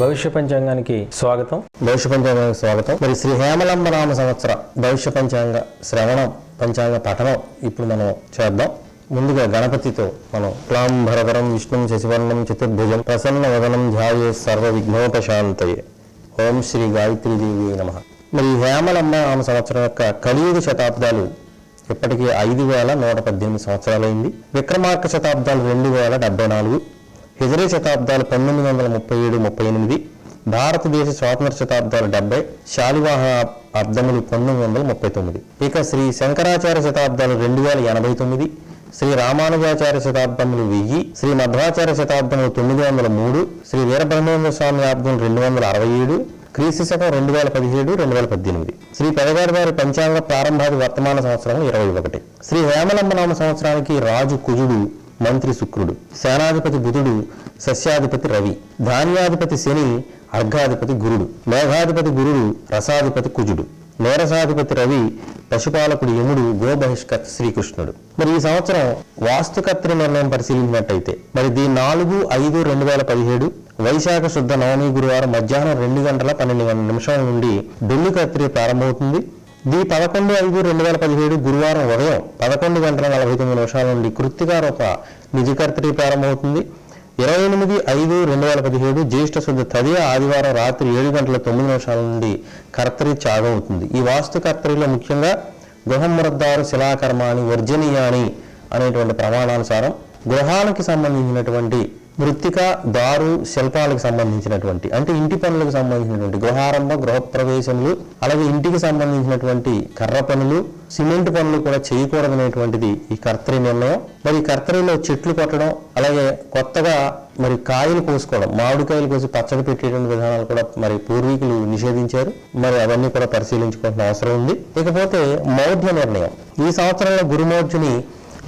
భవిష్య పంచాంగానికి స్వాగతం. భవిష్య పంచాంగానికి స్వాగతం. మరి శ్రీ హేమలంబ నామ సంవత్సర భవిష్య పంచాంగ శ్రవణం పంచాంగ పఠనం ఇప్పుడు మనం చేద్దాం. ముందుగా గణపతితో మనం క్లాం భరధరం విష్ణుం శశివర్ణం చతుర్భుజం ప్రసన్న వదనం ధ్యాయే సర్వ విఘ్నోపశాంతయే. ఓం శ్రీ గాయత్రీదేవి నమ. మరి హేమలమ్మ ఆమె సంవత్సరం యొక్క కలియుగ శతాబ్దాలు ఇప్పటికీ ఐదు వేల నూట పద్దెనిమిది సంవత్సరాలైంది. విక్రమార్క శతాబ్దాలు రెండు వేల డెబ్బై నాలుగు. హిజరీ శతాబ్దాలు పంతొమ్మిది వందల ముప్పై ఏడు ముప్పై ఎనిమిది భారతదేశ స్వాతంత్ర శతాబ్దాలు డెబ్బై శాలివాహ అబ్దములు పంతొమ్మిది వందల ముప్పై తొమ్మిది. ఇక శ్రీ శంకరాచార్య శతాబ్దాలు రెండు వేల ఎనభై తొమ్మిది శ్రీ రామానుజాచార్య శతాబ్దములు వెయ్యి శ్రీ మధ్వాచార్య శతాబ్దములు తొమ్మిది వందల మూడు శ్రీ వీరబ్రహ్మేంద్ర స్వామి అబ్దం రెండు వందల అరవై ఏడు క్రీస్తు శకం రెండు వేల పదిహేడు రెండు వేల పద్దెనిమిది. శ్రీ పెదగారి వారి పంచాంగ ప్రారంభాది వర్తమాన సంవత్సరం ఇరవై ఒకటి. శ్రీ హేమలంబ నామ సంవత్సరానికి రాజు కుజుడు మంత్రి శుక్రుడు సేనాధిపతి బుధుడు సస్యాధిపతి రవి ధాన్యాధిపతి శని అర్ఘాధిపతి గురుడు మేఘాధిపతి గురుడు రసాధిపతి కుజుడు నేరసాధిపతి రవి పశుపాలకుడు యముడు గోబహిష్కర్త శ్రీకృష్ణుడు. మరి ఈ సంవత్సరం వాస్తుకర్తృ నిర్ణయం పరిశీలించినట్టయితే మరి దీని నాలుగు ఐదు రెండు వేల పదిహేడు వైశాఖ శుద్ధ నవమి గురువారం మధ్యాహ్నం రెండు గంటల పన్నెండు నిమిషాల నుండి బెల్లి కత్రి ప్రారంభమవుతుంది. ది పదకొండు ఐదు రెండు వేల పదిహేడు గురువారం ఉదయం పదకొండు గంటల నలభై తొమ్మిది నిమిషాల నుండి కృత్తికారూప నిజకర్తరి ప్రారంభమవుతుంది. ఇరవై ఎనిమిది ఐదు రెండు వేల పదిహేడు జ్యేష్ఠ శుద్ధ తదియ ఆదివారం రాత్రి ఏడు గంటల తొమ్మిది నిమిషాల నుండి కర్తరి చాగవుతుంది ఈ వాస్తు కర్తరిలో ముఖ్యంగా గృహమురద్దారు శిలాకర్మాని వర్జనీయాని అనేటువంటి ప్రమాణానుసారం గృహానికి సంబంధించినటువంటి మృత్తిక దారు శిల్పాలకు సంబంధించినటువంటి అంటే ఇంటి పనులకు సంబంధించినటువంటి గృహారంభ గృహప్రవేశములు అలాగే ఇంటికి సంబంధించినటువంటి కర్ర పనులు సిమెంట్ పనులు కూడా చేయకూడదనేటువంటిది ఈ కర్తరి నిర్ణయం. మరి కర్తరిలో చెట్లు కొట్టడం అలాగే కొత్తగా మరి కాయలు కోసుకోవడం మామిడికాయలు కోసి పచ్చడి పెట్టేటువంటి విధానాలు కూడా మరి పూర్వీకులు నిషేధించారు. మరి అవన్నీ కూడా పరిశీలించుకోవాల్సిన అవసరం ఉంది. ఇకపోతే మౌఢ్య నిర్ణయం. ఈ సంవత్సరంలో గురుమౌఢ్యుని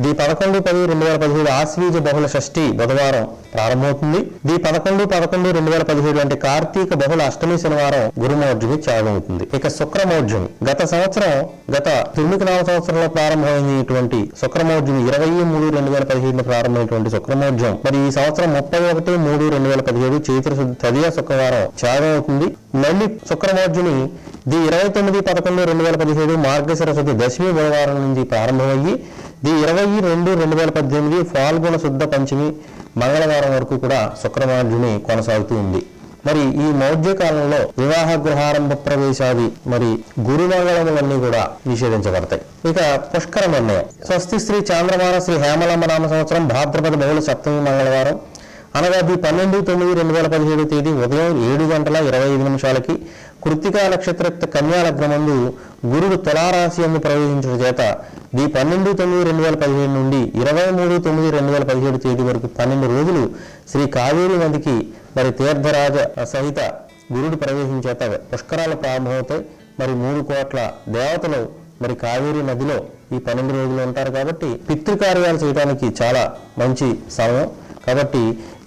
ది పదకొండు పది రెండు వేల పదిహేడు ఆశ్వీజ బహుళ షష్ఠి బుధవారం ప్రారంభమవుతుంది. ది పదకొండు పదకొండు రెండు వేల పదిహేడు అంటే కార్తీక బహుళ అష్టమి శనివారం గురుమౌర్జుని త్యాగమవుతుంది. ఇక శుక్రమౌర్జుని. గత సంవత్సరం గత తొమ్మిది నాలుగు సంవత్సరంలో ప్రారంభమైనటువంటి శుక్రమోర్జుని ఇరవై మూడు రెండు వేల పదిహేడులో ప్రారంభమైనటువంటి శుక్రమౌర్జం. మరి ఈ సంవత్సరం ముప్పై ఒకటి మూడు రెండు వేల పదిహేడు చైత్ర శుద్ధి తదియ శుక్రవారం త్యాగం అవుతుంది మళ్ళీ శుక్రమౌర్జుని ది ఇరవై తొమ్మిది పదకొండు రెండు వేల పదిహేడు మార్గశిర శుద్ధ దశమి బుధవారం నుంచి ప్రారంభమయ్యి ది ఇరవై రెండు రెండు వేల పద్దెనిమిది ఫాల్గుణ శుద్ధ పంచమి మంగళవారం వరకు కూడా శుక్రమార్జుని కొనసాగుతూ ఉంది. మరి ఈ మౌఢ్య కాలంలో వివాహ గృహారంభ ప్రవేశాది మరి గురుమంగళములన్నీ కూడా నిషేధించబడతాయి. ఇక పుష్కర నిర్ణయం. స్వస్తి శ్రీ చాంద్రమాన శ్రీ హేమలమ్మ నామ సంవత్సరం భాద్రపద బహుళ సప్తమి మంగళవారం. అనగా ది పన్నెండు తొమ్మిది రెండు వేల పదిహేడు తేదీ ఉదయం ఏడు గంటల ఇరవై ఐదు నిమిషాలకి కృత్తికా నక్షత్ర కన్యాలగ్నమందు గురుడు తులారాశి అందు ప్రవేశించడం చేత ది పన్నెండు తొమ్మిది రెండు వేల పదిహేడు నుండి ఇరవై మూడు తొమ్మిది రెండు వేల పదిహేడు తేదీ వరకు పన్నెండు రోజులు శ్రీ కావేరి నదికి మరి తీర్థరాజ సహిత గురుడు ప్రవేశించేత పుష్కరాలు ప్రారంభమవుతాయి. మరి మూడు కోట్ల దేవతలు మరి కావేరి నదిలో ఈ పన్నెండు రోజులు ఉంటారు కాబట్టి పితృకార్యాలు చేయడానికి చాలా మంచి సమయం. కాబట్టి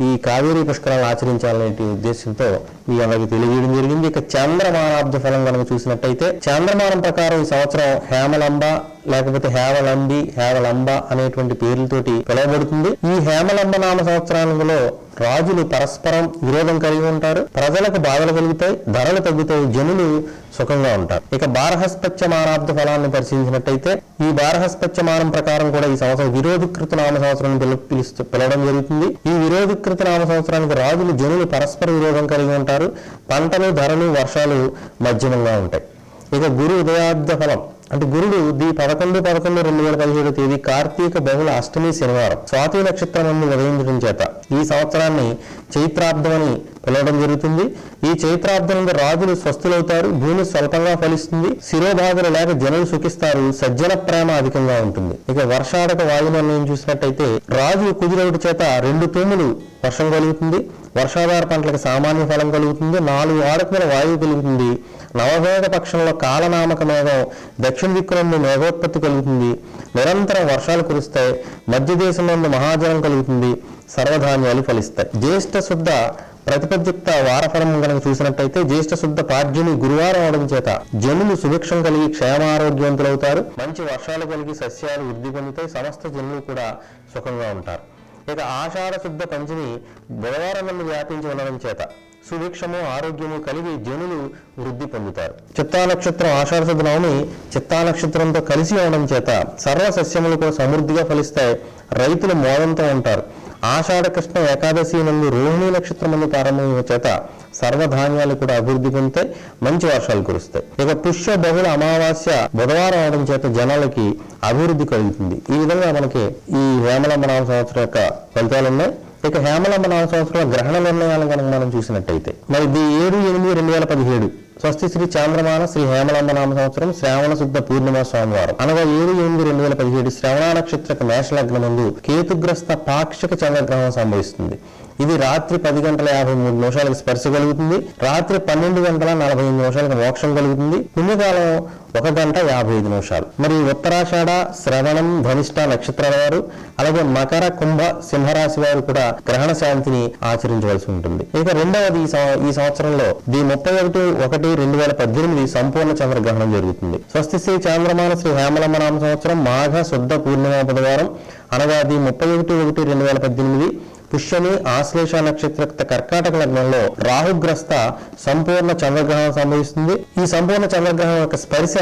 ఈ కావేరీ పుష్కరాలను ఆచరించాలనే ఉద్దేశంతో మీ అందరికి తెలియజేయడం జరిగింది. ఇక చంద్రమానాబ్ద ఫలం కనుక చూసినట్టయితే చంద్రమానం ప్రకారం ఈ సంవత్సరం హేమలంబ లేకపోతే హేమలంబి హేవలంబ అనేటువంటి పేర్లతోటి పిలువబడుతుంది. ఈ హేమలంబ నామ సంవత్సరాలలో రాజులు పరస్పరం విరోధం కలిగి ఉంటారు. ప్రజలకు బాధలు కలుగుతాయి ధరలు తగ్గుతాయి జనులు సుఖంగా ఉంటారు. ఇక బారహస్పత్య మానాబ్ద ఫలాన్ని పరిశీలించినట్టయితే ఈ బారహస్పత్య మానం ప్రకారం కూడా ఈ సంవత్సరం విరోధకృత నామ సంవత్సరాన్ని పిలుస్తూ పిలవడం జరుగుతుంది. ఈ విరోధకృత నామ సంవత్సరానికి రాజులు జనులు పరస్పర విరోధం కలిగి ఉంటారు. పంటలు ధరలు వర్షాలు మధ్యమంగా ఉంటాయి. ఇక గురు ఉదయాబ్ద ఫలం. అంటే గురుడు ది పదకొండు పదకొండు రెండు వేల పదిహేడు తేదీ కార్తీక బహుళ అష్టమి శనివారం. స్వాతి నక్షత్రం ఉదయించడం చేత ఈ సంవత్సరాన్ని చైత్రాబ్దం పిలవడం జరుగుతుంది. ఈ చైత్రాబ్దం రాజులు స్వస్థులవుతారు. భూమి స్వల్పంగా ఫలిస్తుంది. శిరోబాధలు లేక జనులు సుఖిస్తారు. సజ్జన ప్రేమ అధికంగా ఉంటుంది. ఇక వర్షాడక వాయు చూసినట్టయితే రాజు కుదిరవుటి చేత రెండు తూములు వర్షం కలుగుతుంది. వర్షాధార పంటలకు సామాన్య ఫలం కలుగుతుంది. నాలుగు ఆడకుల వాయువు కలుగుతుంది. నవవేద పక్షంలో కాలనామక మేఘం దక్షిణ దిక్కులందు మేఘోత్పత్తి కలుగుతుంది. నిరంతరం వర్షాలు కురుస్తాయి. మధ్య దేశం నుండి మహాజలం కలుగుతుంది. సర్వధాన్యాలు ఫలిస్తాయి. జ్యేష్ఠ శుద్ధ ప్రతిపద్యుక్త వారఫలం కనుక చూసినట్టయితే జ్యేష్ఠ శుద్ధ పార్జుని గురువారం అవడం చేత జనులు సుభిక్షం కలిగి క్షేమారోగ్యవంతులవుతారు మంచి వర్షాలు కలిగి సస్యాలు వృద్ధి పొందుతాయి. సమస్త జనులు కూడా సుఖంగా ఉంటారు. ఇక ఆషాఢ శుద్ధ పంచమి బుధవారం నుండి వ్యాపించి ఉండడం చేత సుభిక్షము ఆరోగ్యము కలిగి జనులు వృద్ధి పొందుతారు. చిత్తా నక్షత్రం ఆషాఢ నవమి చిత్తా నక్షత్రంతో కలిసి ఉండడం చేత సర్వ సస్యములకు సమృద్ధిగా ఫలిస్తాయి. రైతులు మోదంతో ఉంటారు. ఆషాఢ కృష్ణ ఏకాదశి నందు రోహిణి నక్షత్రం ప్రారంభమైన చేత సర్వధాన్యాలు కూడా అభివృద్ధి పొందితే మంచి వర్షాలు కురుస్తాయి. ఇక పుష్య బహుళ అమావాస్య బుధవారం అవడం చేత జనాలకి అభివృద్ధి కలుగుతుంది. ఈ విధంగా మనకి ఈ వేమలంబ నామ సంవత్సరం యొక్క ఫలితాలు ఉన్నాయి. ఇక హేమలంబ నామ సంవత్సరంలో గ్రహణ నిర్ణయాలు కనుక మనం చూసినట్టయితే మరి ఇది ఏడు ఎనిమిది రెండు వేల పదిహేడు స్వస్తి శ్రీ చాంద్రమాన శ్రీ హేమలంబ నామ సంవత్సరం శ్రావణ శుద్ధ పూర్ణిమ సోమవారం అనగా ఏడు ఎనిమిది రెండు వేల పదిహేడు శ్రవణ నక్షత్రక మేష లగ్నం ముందు కేతుగ్రస్త పాక్షిక చంద్రగ్రహణం సంభవిస్తుంది. ఇది రాత్రి పది గంటల యాభై మూడు నిమిషాలకు స్పర్శ కలుగుతుంది. రాత్రి పన్నెండు గంటల నలభై ఎనిమిది నిమిషాలకు మోక్షం కలుగుతుంది. పుణ్యకాలం ఒక గంట యాభై ఐదు నిమిషాలు. మరి ఉత్తరాషాఢ శ్రవణం ధనిష్ట నక్షత్రాల వారు అలాగే మకర కుంభ సింహరాశి వారు కూడా గ్రహణ శాంతిని ఆచరించవలసి ఉంటుంది. ఇక రెండవది ఈ సంవత్సరంలో ది ముప్పై ఒకటి ఒకటి రెండు వేల పద్దెనిమిది సంపూర్ణ చంద్రగ్రహణం జరుగుతుంది. స్వస్తి శ్రీ చాంద్రమాన శ్రీ హేమలమ్మ నామ సంవత్సరం మాఘ శుద్ధ పూర్ణిమ బుధవారం అనగా ది ముప్పై ఒకటి ఒకటి రెండు వేల పద్దెనిమిది పుష్యమి ఆశ్లేష నక్షత్ర కర్కాటక లగ్నంలో రాహుగ్రస్త సంపూర్ణ చంద్రగ్రహణం సంభవిస్తుంది. ఈ సంపూర్ణ చంద్రగ్రహణం యొక్క స్పర్శ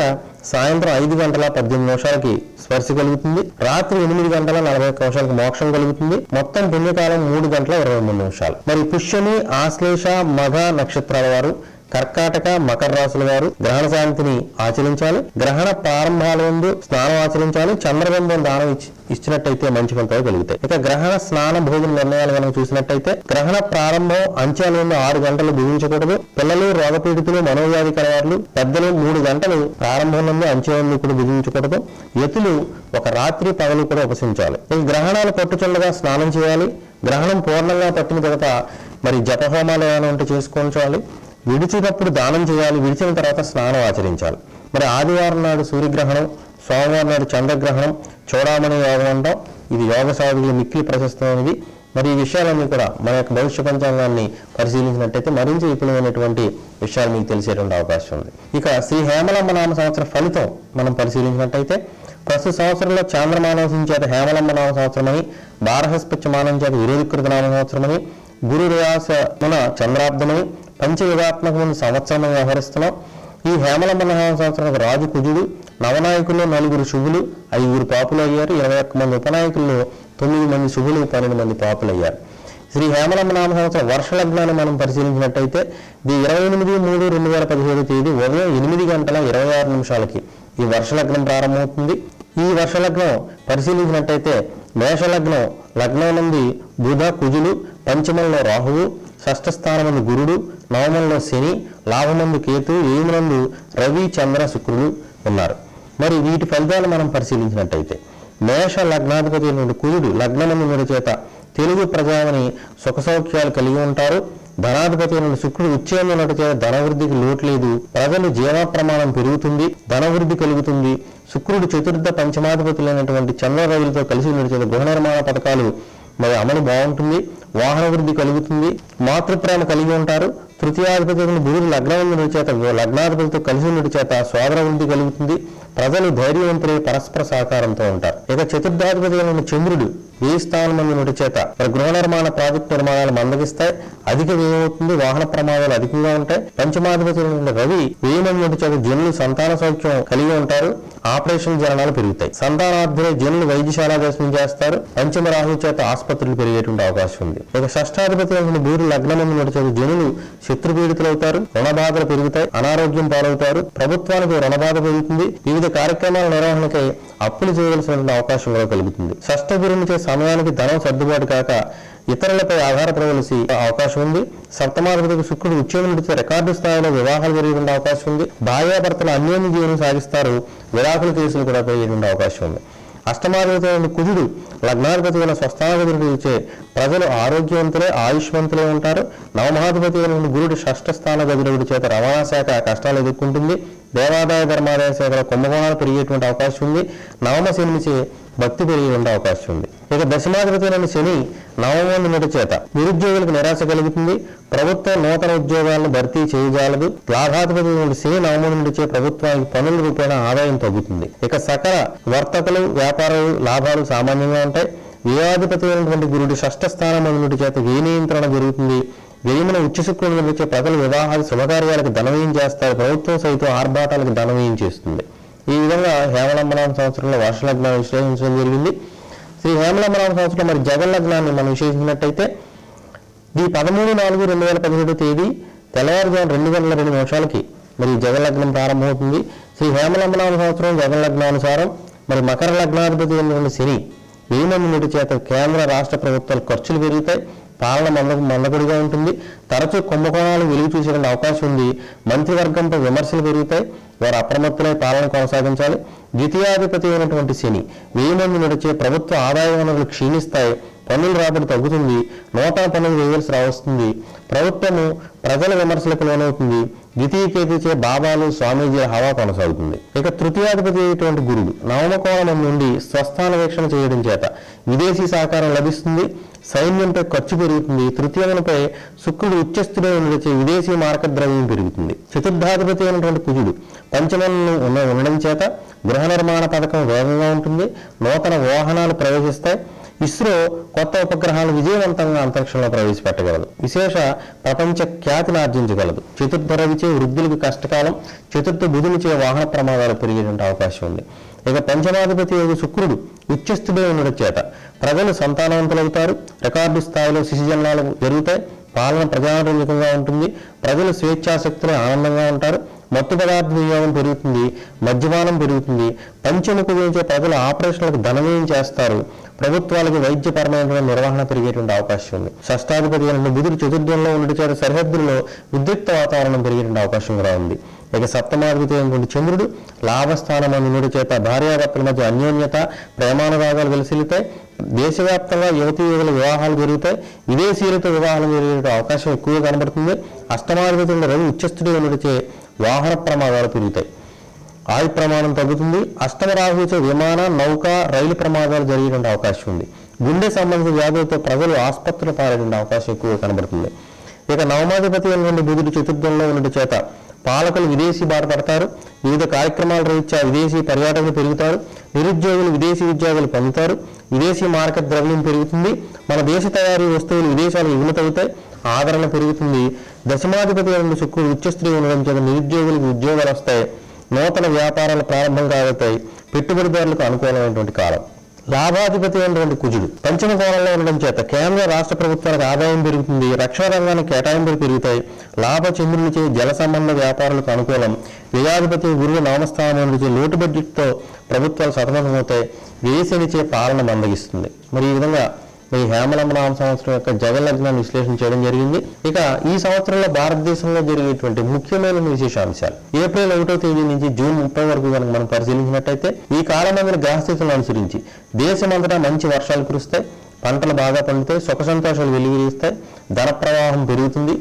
సాయంత్రం ఐదు గంటల పద్దెనిమిది నిమిషాలకి స్పర్శ కలుగుతుంది. రాత్రి ఎనిమిది గంటల నలభై ఒక్క నిమిషాలకు మోక్షం కలుగుతుంది. మొత్తం పుణ్యకాలం మూడు గంటల ఇరవై మూడు నిమిషాలు. మరి పుష్యమి ఆశ్లేష మఘ నక్షత్రాల వారు కర్కాటక మకర రాశుల వారు గ్రహణ శాంతిని ఆచరించాలి. గ్రహణ ప్రారంభాల ముందు స్నానం ఆచరించాలి. చంద్రబింబం దానం ఇచ్చి ఇచ్చినట్టయితే మంచి ఫలితాలు కలుగుతాయి. ఇక గ్రహణ స్నాన భోజన నిర్ణయాలు కనుక చూసినట్టయితే గ్రహణ ప్రారంభం అంచెల నుండి ఆరు గంటలు భుజించకూడదు. పిల్లలు రోగపీడితులు మనోవ్యాధి కలవారులు పెద్దలు మూడు గంటలు ప్రారంభం నుండి అంచెల నుండి కూడా భుజించకూడదు. ఎతులు ఒక రాత్రి పగలు కూడా ఉపసించాలి ఈ గ్రహణాలు పట్టుచల్లగా స్నానం చేయాలి. గ్రహణం పూర్ణంగా పట్టిన తర్వాత మరి జపహోమాలు ఏమైనా ఉంటే చేసుకోవాలి విడిచినప్పుడు దానం చేయాలి విడిచిన తర్వాత స్నానం ఆచరించాలి. మరి ఆదివారం నాడు సూర్యగ్రహణం సోమవారం నాడు చంద్రగ్రహణం చూడమని యోగం అంటాం. ఇది యోగ సాధకులు మిక్కిలి ప్రశస్తమైనది మరి ఈ విషయాలన్నీ కూడా మన యొక్క భవిష్య పంచాంగాన్ని పరిశీలించినట్టయితే మరింత విపులమైనటువంటి విషయాలు మీకు తెలిసేటువంటి అవకాశం ఉంది. ఇక శ్రీ హేమలమ్మ నామ సంవత్సర ఫలితం మనం పరిశీలించినట్టయితే ప్రస్తుత సంవత్సరంలో చాంద్రమానవసం చేత హేమలమ్మ నామ సంవత్సరమని బారహస్పత్య మానం చేత విరోధికృత నామ సంవత్సరమని గురు రియాసమున చంద్రాబ్దమని పంచయుగాత్మకమైన సంవత్సరం వ్యవహరిస్తున్నాం. ఈ హేమలంబ నామ సంవత్సరానికి రాజు కుజుడు నవనాయకుల్లో నలుగురు శుభులు ఐదుగురు పాపులు అయ్యారు ఇరవై ఒక్క మంది ఉపనాయకుల్లో తొమ్మిది మంది శుభులు పన్నెండు మంది పాపులు అయ్యారు శ్రీ హేమలంబ నామ సంవత్సరం వర్ష లగ్నాన్ని మనం పరిశీలించినట్టయితే ది ఇరవై ఎనిమిది మూడు రెండు వేల పదిహేడు తేదీ ఉదయం ఎనిమిది గంటల ఇరవై ఆరు నిమిషాలకి ఈ వర్ష లగ్నం ప్రారంభమవుతుంది. ఈ వర్ష లగ్నం పరిశీలించినట్టయితే మేష లగ్నం లగ్నం నుండి బుధ కుజులు పంచమంలో రాహువు షష్ఠ స్థానం గురుడు నవమంలో శని లాభమందు కేతు ఏమునందు రవి చంద్ర శుక్రుడు ఉన్నారు. మరి వీటి ఫలితాలు మనం పరిశీలించినట్టయితే మేష లగ్నాధిపతి అయినటువంటి కుజుడు లగ్నమందు చేత తెలుగు ప్రజామని సుఖ సౌఖ్యాలు కలిగి ఉంటారు. ధనాధిపతి నుండి శుక్రుడు ఉచ్చేందున్నట్టు చేత ధనవృద్ధికి లోటు లేదు. ప్రజలు జీవన ప్రమాణం పెరుగుతుంది ధనవృద్ధి కలుగుతుంది. శుక్రుడు చతుర్థ పంచమాధిపతులైనటువంటి చంద్ర రవిలతో కలిసి ఉన్నట్టు గృహ నిర్మాణ పథకాలు మరి అమలు బాగుంటుంది వాహన వృద్ధి కలుగుతుంది మాతృప్రేమ కలిగి ఉంటారు. తృతీయాధిపతి గురువు గురుడు లగ్నం చేత లగ్నాధిపతితో కలిసి ఉన్నట్టు చేత సోదర వృద్ధి కలుగుతుంది. ప్రజలు ధైర్యవంతులై పరస్పర సహకారంతో ఉంటారు. ఇక చతుర్థాధిపతి చంద్రుడు ఏ స్థానం మంది నటి చేత. మరి గృహ నిర్మాణ ప్రాజెక్టు నిర్మాణాలు మందగిస్తాయి అధిక వ్యయం అవుతుంది వాహన ప్రమాదాలు అధికంగా ఉంటాయి. పంచమాధిపతి రవి వెయ్యి మంది చేత జనులు సంతాన సౌఖ్యం కలిగి ఉంటారు ఆపరేషన్ జరణాలు పెరుగుతాయి. సంతానార్థులే జనులు వైద్యశాల దర్శనం చేస్తారు పంచమ రాహు చేత ఆసుపత్రులు పెరిగేటువంటి అవకాశం ఉంది. ఇక షష్టాధిపతి అయిన బూరు లగ్నమందు నటి చేత జనులు శత్రుపీడితులవుతారు రుణబాధలు పెరుగుతాయి అనారోగ్యం పాలవుతారు ప్రభుత్వానికి రుణబాధ పెరుగుతుంది వివిధ కార్యక్రమాల నిర్వహణకై అప్పులు చేయవలసిన అవకాశం కూడా కలుగుతుంది. షష్ఠ చేసే సమయానికి ధనం సర్దుబాటు కాక ఇతరులపై ఆధారపడవలసి అవకాశం ఉంది. సప్తమాధిపతికి శుక్రుడు ఉద్యోగులతో రికార్డు స్థాయిలో వివాహాలు జరిగే అవకాశం ఉంది. భార్యాభర్తలు అన్యోన్య జీవనం సాగిస్తారు. విడాకుల కేసులు కూడా పెరిగే అవకాశం ఉంది. అష్టమాధిపతి అయిన కుజుడు లగ్నాధిపతి అయిన స్వస్థానాధిపతి ఇచ్చే ప్రజలు ఆరోగ్యవంతులే ఆయుష్మంతులే ఉంటారు. నవమహాధిపతి అయిన గురుడు షష్ఠ స్థాన గదిరవుడి చేత రవాణా శాఖ కష్టాలు ఎదుర్కొంటుంది. దేవాదాయ ధర్మాదాయ శాఖలో కుంభకోణాలు పెరిగేటువంటి అవకాశం ఉంది. నవమ శనిచే భక్తి ఉండే అవకాశం ఉంది. ఇక దశమాధిపతి శని నవమంది నటి చేత నిరుద్యోగులకు నిరాశ కలుగుతుంది. ప్రభుత్వం నూతన ఉద్యోగాలను భర్తీ చేయజాలదు. లాభాధిపతి నుండి శని నవమంది నడిచే ప్రభుత్వానికి పనుల రూపేణ ఆదాయం తగ్గుతుంది. ఇక సకల వర్తకులు వ్యాపారులు లాభాలు సామాన్యంగా ఉంటాయి. వ్యయాధిపతి అయినటువంటి గురుడు షష్ఠ స్థానం నుండి చేత వ్యయ నియంత్రణ జరుగుతుంది. వ్యయమున ఉచ్చ శుక్రుడు వచ్చే ప్రజలు వివాహాలు శుభకార్యాలకు ధనవ్యయం చేస్తారు. ప్రభుత్వం సైతం ఆర్భాటాలకు ధనవ్యయం చేస్తుంది. ఈ విధంగా హేమలంబనామ సంవత్సరంలో వర్ష లగ్నాన్ని విశ్లేషించడం జరిగింది. శ్రీ హేమలంబనామ సంవత్సరంలో మరి జగన్ లగ్నాన్ని మనం విశ్లేషించినట్టయితే ఈ పదమూడు నాలుగు రెండు వేల పదిహేడు తేదీ తెల్లవారుజాము రెండు గంటల రెండు నిమిషాలకి మరి జగన్ లగ్నం ప్రారంభమవుతుంది. శ్రీ హేమలంబనామ సంవత్సరం జగన్ లగ్నానుసారం మరి మకర లగ్నాధిపతి అయినటువంటి శని వెయ్యి నుండి చేత కేంద్ర రాష్ట్ర ప్రభుత్వాలు ఖర్చులు పెరుగుతాయి. పాలన మంద మందకొడిగా ఉంటుంది. తరచూ కుంభకోణాలు వెలుగు చూసేటువంటి అవకాశం ఉంది. మంత్రివర్గంపై విమర్శలు పెరుగుతాయి. వారు అప్రమత్తమై పాలన కొనసాగించాలి. ద్వితీయాధిపతి అయినటువంటి శని వెయ్యి మంది నడిచే ప్రభుత్వ ఆదాయ వనరులు క్షీణిస్తాయి. పన్నుల రాబడి తగ్గుతుంది. నూతన పన్నులు వేయాల్సి రావస్తుంది. ప్రభుత్వము ప్రజల విమర్శలకు లోనవుతుంది. ద్వితీయ కేతిచే బాబాలు స్వామీజీల హవా కొనసాగుతుంది. ఇక తృతీయాధిపతి అయినటువంటి గురుడు నవమకోణం నుండి స్వస్థాన వీక్షణ చేయడం చేత విదేశీ సహకారం లభిస్తుంది. సైన్యంపై ఖర్చు పెరుగుతుంది. తృతీయములపై శుక్రుడు ఉచ్చస్థుడే ఉండొచ్చే విదేశీ మార్కెట్ ద్రవ్యం పెరుగుతుంది. చతుర్థాధిపతి అయినటువంటి కుజుడు పంచమంలో ఉన్న ఉండడం చేత గృహ నిర్మాణ పథకం వేగంగా ఉంటుంది. నూతన వాహనాలు ప్రవేశిస్తాయి. ఇస్రో కొత్త ఉపగ్రహాలు విజయవంతంగా అంతరిక్షంలో ప్రవేశపెట్టగలదు. విశేష ప్రపంచ ఖ్యాతిని ఆర్జించగలదు. చతుర్థ రవిచే వృద్ధులకు కష్టకాలం చతుర్థ బుధునిచే వాహన ప్రమాదాలు పెరిగేటువంటి అవకాశం ఉంది. ఇక పంచమాధిపతి యొక్క శుక్రుడు ఉచ్చస్థుడే ఉండడం చేత. ప్రజలు సంతానవంతులవుతారు. రికార్డు స్థాయిలో శిశుజన్మాలు జరుగుతాయి పాలన ప్రజారంజకంగా ఉంటుంది. ప్రజలు స్వేచ్ఛాశక్తులు ఆనందంగా ఉంటారు. మత్తు పదార్థ వినియోగం పెరుగుతుంది మద్యపానం పెరుగుతుంది. పంచముఖ గురించే ప్రజలు ఆపరేషన్లకు ధనవ్యయం చేస్తారు. ప్రభుత్వాలకు వైద్యపరమైన నిర్వహణ పెరిగేటువంటి అవకాశం ఉంది. షష్టాధిపతి అయిన బుధుడు చతుర్థంలో ఉండే చేత సరిహద్దుల్లో ఉద్రిక్త వాతావరణం పెరిగేటువంటి అవకాశం కూడా ఉంది. ఇక సప్తమాధిపతి అయినటువంటి చంద్రుడు లాభస్థానం నుండి చేత భార్యాభర్తల మధ్య అన్యోన్యత ప్రేమానురాగాలు వెలసిల్లుతాయి దేశవ్యాప్తంగా యువతీ యువకుల వివాహాలు జరుగుతాయి. విదేశీయులతో వివాహాలు జరిగే అవకాశం ఎక్కువగా కనబడుతుంది. అష్టమాధిపతి రవి ఉచ్చస్థుడి ఉన్నడిచే వాహన ప్రమాదాలు పెరుగుతాయి. ఆయు ప్రమాణం తగ్గుతుంది. అష్టమ రాహుచే విమాన నౌక రైలు ప్రమాదాలు జరిగేటువంటి అవకాశం ఉంది. గుండె సంబంధించిన వ్యాధులతో ప్రజలు ఆసుపత్రులు పారేటువంటి అవకాశం ఎక్కువగా కనబడుతుంది. ఇక నవమాధిపతి అయినటువంటి బుధుడు చతుర్థంలో ఉండడం చేత పాలకులు విదేశీ బాట పడతారు వివిధ కార్యక్రమాల రీత్యా విదేశీ పర్యాటకులు పెరుగుతారు. నిరుద్యోగులు విదేశీ ఉద్యోగులు పొందుతారు. విదేశీ మార్కెట్ ద్రవ్యం పెరుగుతుంది. మన దేశ తయారీ వస్తువులు విదేశాలకు ఎగుమతవుతాయి ఆదరణ పెరుగుతుంది. దశమాధిపతి రెండు శుక్రుడు ఉచ్చస్త్రీ ఉండడం చేత నిరుద్యోగులకు ఉద్యోగాలు వస్తాయి. నూతన వ్యాపారాలు ప్రారంభం కాగతాయి పెట్టుబడిదారులకు అనుకూలమైనటువంటి కాలం. లాభాధిపతి అయినటువంటి కుజుడు. పంచమ కోణంలో ఉండడం చేత కేంద్ర రాష్ట్ర ప్రభుత్వాలకు ఆదాయం పెరుగుతుంది రక్షణ రంగానికి కేటాయింపులు పెరుగుతాయి. లాభ చంద్రునిచే జల సంబంధ వ్యాపారులకు అనుకూలం. వ్యయాధిపతి గురువు నామస్థానం నుండి లోటు బడ్జెట్తో ప్రభుత్వాలు సతమతమవుతాయి. వేసనిచే పాలన మందగిస్తుంది. మరి ఈ విధంగా ఈ హేమలంబనామ సంవత్సరం యొక్క జగలగ్న విశ్లేషణ చేయడం జరిగింది. ఇక ఈ సంవత్సరంలో భారతదేశంలో జరిగేటువంటి ముఖ్యమైన విశేషాంశాలు. ఏప్రిల్ ఒకటో తేదీ నుంచి జూన్ ముప్పై వరకు కనుక మనం పరిశీలించినట్టయితే ఈ కాలమందిన గ్రహస్థితులను అనుసరించి దేశమంతటా మంచి వర్షాలు కురుస్తాయి పంటలు బాగా పండుతాయి సుఖ సంతోషాలు వెలువరిస్తాయి ధన ప్రవాహం పెరుగుతుంది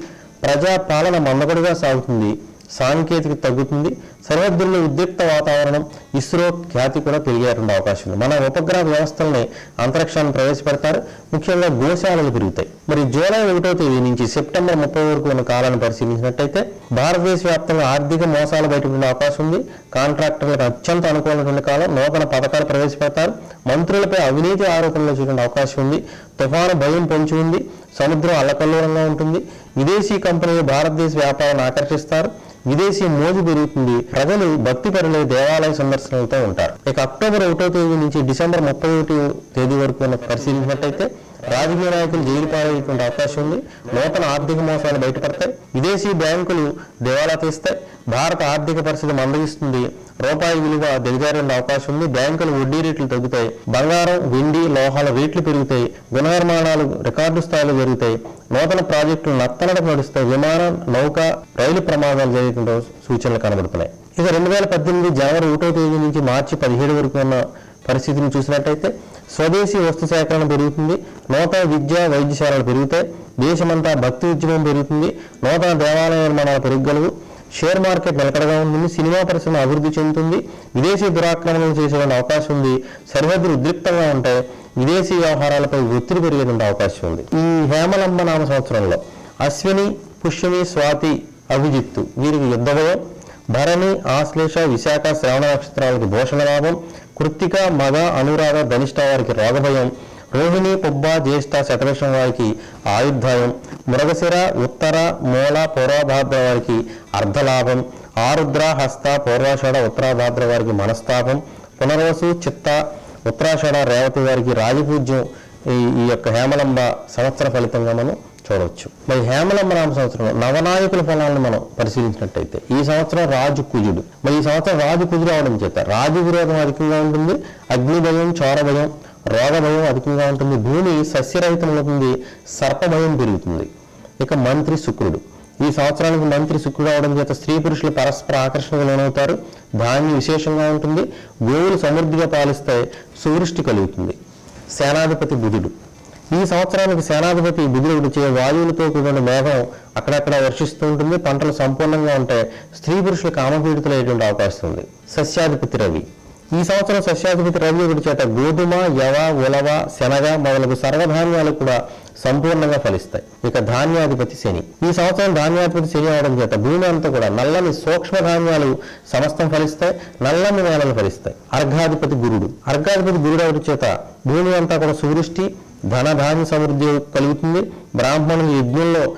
ప్రజా పాలన మందగడుగా సాగుతుంది సాంకేతిక తగ్గుతుంది సరిహద్దుల్లో ఉద్రిక్త వాతావరణం ఇస్రో ఖ్యాతి కూడా పెరిగేటువంటి అవకాశం ఉంది. మన ఉపగ్రహ వ్యవస్థల్ని అంతరిక్షాన్ని ప్రవేశపెడతారు. ముఖ్యంగా గోశాలలు పెరుగుతాయి. మరి జూలై ఒకటో తేదీ నుంచి సెప్టెంబర్ ముప్పై వరకు ఉన్న కాలాన్ని పరిశీలించినట్టయితే భారతదేశ వ్యాప్తంగా ఆర్థిక మోసాలు బయటపడే అవకాశం ఉంది. కాంట్రాక్టర్లకు అత్యంత అనుకూలమైన కాలం. నూతన పథకాలు ప్రవేశపెడతారు. మంత్రులపై అవినీతి ఆరోపణలు చూడే అవకాశం ఉంది. తుఫాను భయం పొంచి ఉంది. సముద్రం అల్లకల్లోలంగా ఉంటుంది. విదేశీ కంపెనీలు భారతదేశ వ్యాపారాన్ని ఆకర్షిస్తారు. విదేశీ మోజు పెరుగుతుంది. ప్రజలు భక్తి పరులే దేవాలయ సందర్శనలతో ఉంటారు. ఇక అక్టోబర్ ఒకటో తేదీ నుంచి డిసెంబర్ ముప్పై ఒకటి తేదీ వరకు ఉన్న పరిశీలించినట్టయితే రాజకీయ నాయకులు జైలు పారేటువంటి అవకాశం ఉంది. నూతన ఆర్థిక మోసాలు బయటపడతాయి. విదేశీ బ్యాంకులు దివాలా తీస్తాయి. భారత ఆర్థిక పరిస్థితి మందగిస్తుంది. రూపాయి విలువ దిగజారేందుకు అవకాశం ఉంది. బ్యాంకులు వడ్డీ రేట్లు తగ్గుతాయి. బంగారం వెండి లోహాల రేట్లు పెరుగుతాయి. గుణనిర్మాణాలు రికార్డు స్థాయిలో జరుగుతాయి. నూతన ప్రాజెక్టులు నత్తనడ నడుస్తాయి. విమానం నౌక రైలు ప్రమాదాలు జరిగే సూచనలు కనబడుతున్నాయి. ఇక రెండు వేల పద్దెనిమిది జనవరి ఒకటో తేదీ నుంచి మార్చి పదిహేడు వరకు ఉన్న పరిస్థితిని చూసినట్టయితే స్వదేశీ వస్తు సేకరణ పెరుగుతుంది నూతన విద్య వైద్యశాలలు పెరుగుతాయి దేశమంతా భక్తి ఉద్యమం పెరుగుతుంది నూతన దేవాలయ నిర్మాణాలు పెరగగలవు షేర్ మార్కెట్ నిలకడగా ఉంటుంది సినిమా పరిశ్రమ అభివృద్ధి చెందుతుంది విదేశీ దురాక్రమణలు చేసేటువంటి అవకాశం ఉంది సరిహద్దులు ఉద్రిక్తంగా ఉంటాయి విదేశీ వ్యవహారాలపై ఒత్తిడి పెరిగేటువంటి అవకాశం ఉంది. ఈ హేమలంబ నామ సంవత్సరంలో అశ్విని పుష్యమి స్వాతి అభిజిత్తు వీరికి యుద్ధభయం భరణి ఆశ్లేష విశాఖ శ్రవణ నక్షత్రాలకి భూషణ లాభం కృత్తిక మగ అనురాధ ధనిష్ట వారికి రోగభయం రోహిణి పుబ్బ జ్యేష్ఠ శతవిషం వారికి ఆయుర్దాయం మృగశిర ఉత్తర మూల పూర్వభాద్ర వారికి అర్ధలాభం ఆరుద్ర హస్త పూర్వాషాఢ ఉత్తరాభాద్ర వారికి మనస్తాపం పునర్వసు చిత్త ఉత్తరాషాఢ రేవతి వారికి రాజపూజ్యం ఈ ఈ యొక్క హేమలంబ సంవత్సర ఫలితంగా మనం చూడవచ్చు. మరి హేమలంబ నామ సంవత్సరం నవనాయకుల ఫలాలను మనం పరిశీలించినట్టయితే ఈ సంవత్సరం రాజు కుజుడు. మరి ఈ సంవత్సరం రాజు కుజుడు అవడం చేత రాజు విరోధం అధికంగా ఉంటుంది అగ్ని భయం చోర భయం రోగ భయం అధికంగా ఉంటుంది భూమి సస్యరహితమవుతుంది అవుతుంది సర్పభయం పెరుగుతుంది. ఇక మంత్రి శుక్రుడు. ఈ సంవత్సరానికి మంత్రి శుక్రుడు అవడం చేత స్త్రీ పురుషులు పరస్పర ఆకర్షణకు లోనవుతారు ధాన్యం విశేషంగా ఉంటుంది గోవులు సమృద్ధిగా పాలిస్తే సువృష్టి కలుగుతుంది. సేనాధిపతి బుధుడు. ఈ సంవత్సరానికి సేనాధిపతి బుధుడు చే వాయువులతో కూడిన మేఘం అక్కడక్కడ వర్షిస్తూ ఉంటుంది. పంటలు సంపూర్ణంగా ఉంటాయి స్త్రీ పురుషులు కామపీడితులు అయ్యేటువంటి అవకాశం ఉంది. సస్యాధిపతి రవి. ఈ సంవత్సరం సస్యాధిపతి రవి చేత గోధుమ యవ ఉలవ శనగ మొదలగు సర్వధాన్యాలు కూడా సంపూర్ణంగా ఫలిస్తాయి. ఇక ధాన్యాధిపతి శని. ఈ సంవత్సరం ధాన్యాధిపతి శని అవడం చేత భూమి అంతా కూడా నల్లని సూక్ష్మ ధాన్యాలు సమస్తం ఫలిస్తాయి. నల్లని నేలలు ఫలిస్తాయి. అర్ఘాధిపతి గురుడు. అర్ఘాధిపతి గురుడు అవడం చేత? భూమి అంతా కూడా సువృష్టి ధనధాన్య సమృద్ధి కలుగుతుంది. బ్రాహ్మణులు యజ్ఞంలో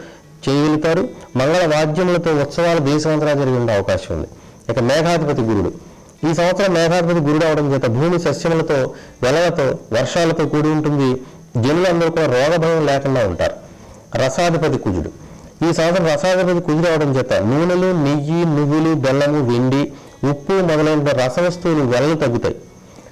చేయగలుగుతారు మంగళ వాద్యములతో ఉత్సవాలు దేశమంతరా జరిగే అవకాశం ఉంది. ఇక మేఘాధిపతి గురుడు. ఈ సంవత్సరం మేఘాధిపతి గురుడు అవడం చేత భూమి సస్యములతో వెలలతో వర్షాలతో కూడి ఉంటుంది. జనులందరూ కూడా రోగభయం లేకుండా ఉంటారు. రసాధిపతి కుజుడు. ఈ సంవత్సరం రసాధిపతి కుజుడు అవడం చేత నూనెలు నెయ్యి నువ్వులు బెల్లము వెండి ఉప్పు మొదలైన రసవస్తువులు వెలలు తగ్గుతాయి.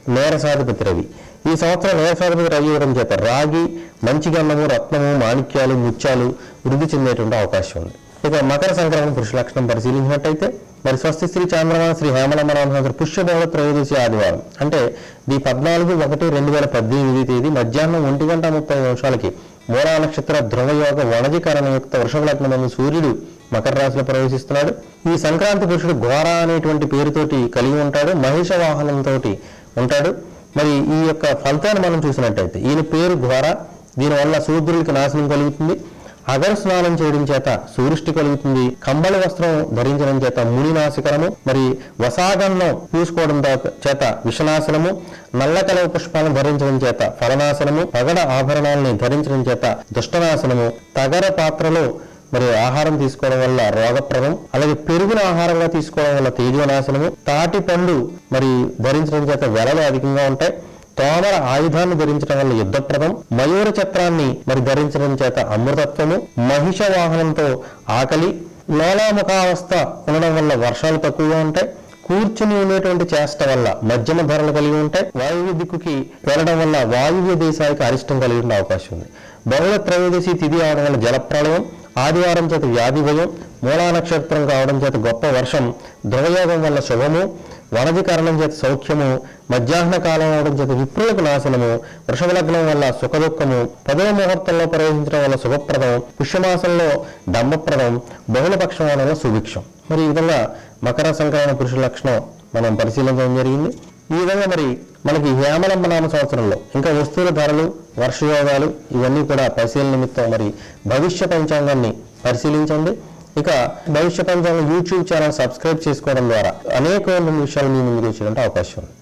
నేరసాధిపతి రవి. ఈ సంవత్సరం నేరసాధిపతి రవి చేత రాగి మంచి గన్నము రత్నము మాణిక్యాలు ముత్యాలు వృద్ధి చెందేటువంటి అవకాశం ఉంది. ఇక మకర సంక్రమణ పురుష లక్షణం పరిశీలించినట్టయితే మరి స్వస్తి శ్రీ చాంద్రమాన శ్రీ హేమలమ్మ సంవత్సరం పుష్యబహుళ త్రయోదశి ఆదివారం. అంటే ఈ పద్నాలుగు ఒకటి రెండు వేల పద్దెనిమిది తేదీ మధ్యాహ్నం ఒంటి గంట ముప్పై నిమిషాలకి మూలా నక్షత్ర ధ్రువయోగ వణజికరణయుక్త వృషభ లగ్నమైన సూర్యుడు మకర రాశిలో ప్రవేశిస్తున్నాడు. ఈ సంక్రాంతి పురుషుడు ఘోర అనేటువంటి పేరుతోటి కలిగి ఉంటాడు. మహిష వాహనంతో ఉంటాడు. మరి ఈ యొక్క ఫలితాన్ని మనం చూసినట్టయితే ఈయన పేరు ఘోర దీనివల్ల శూద్రులకి నాశనం కలుగుతుంది. అగర స్నానం చేయడం చేత సూరిష్టి కలుగుతుంది. కంబళ వస్త్రం ధరించడం చేత మునినాశకరము మరి వసాగన్నం పూసుకోవడం చేత విషనాశనము. నల్ల కలవ పుష్పాలను ధరించడం చేత ఫలనాశనము. పగడ ఆభరణాలని ధరించడం చేత దుష్టనాశనము. తగర పాత్రలో మరి ఆహారం తీసుకోవడం వల్ల రోగప్రదం అలాగే పెరుగున ఆహారంగా తీసుకోవడం వల్ల తేజోనాశనము తాటి పండు మరి ధరించడం చేత వెలలు అధికంగా ఉంటాయి. తోమర ఆయుధాన్ని ధరించడం వల్ల యుద్ధప్రదం మయూర చక్రాన్ని మరి ధరించడం చేత అమృతత్వము మహిష వాహనంతో ఆకలి లోలాముఖావస్థ ఉండడం వల్ల వర్షాలు తక్కువగా ఉంటాయి. కూర్చుని ఉండేటువంటి చేష్ట వల్ల మధ్యమ ధరలు కలిగి ఉంటాయి. వాయువ్య దిక్కుకి వెళ్ళడం వల్ల వాయువ్య దేశానికి అరిష్టం కలిగి ఉండే అవకాశం ఉంది. బహుళ త్రయోదశి తిథి అవడం వల్ల జలప్రళయం ఆదివారం చేత వ్యాధి భయం మూలా నక్షత్రం కావడం చేత గొప్ప వర్షం ధృవయోగం వల్ల శుభము వనజీకరణం చేత సౌఖ్యము మధ్యాహ్న కాలం అవడం చేత విప్రులకు నాశనము వృషభ లగ్నం వల్ల సుఖదుఖము పదవ ముహూర్తంలో ప్రవేశించడం వల్ల శుభప్రదం పుష్యమాసంలో దంభప్రదం బహుళపక్షం వల్ల సుభిక్షం. మరి ఈ విధంగా మకర సంక్రమణ పురుష లక్షణం మనం పరిశీలించడం జరిగింది. ఈ విధంగా మరి మనకి హేమలంబ నామ సంవత్సరంలో ఇంకా వస్తువుల ధరలు వర్షయోగాలు ఇవన్నీ కూడా పరిశీలన నిమిత్తం మరి భవిష్య పంచాంగాన్ని పరిశీలించండి. ఇక భవిష్య పంచాంగం యూట్యూబ్ ఛానల్ సబ్స్క్రైబ్ చేసుకోవడం ద్వారా అనేకమైన విషయాలు మీ ముందుకు వచ్చేటువంటి అవకాశం. ఉంది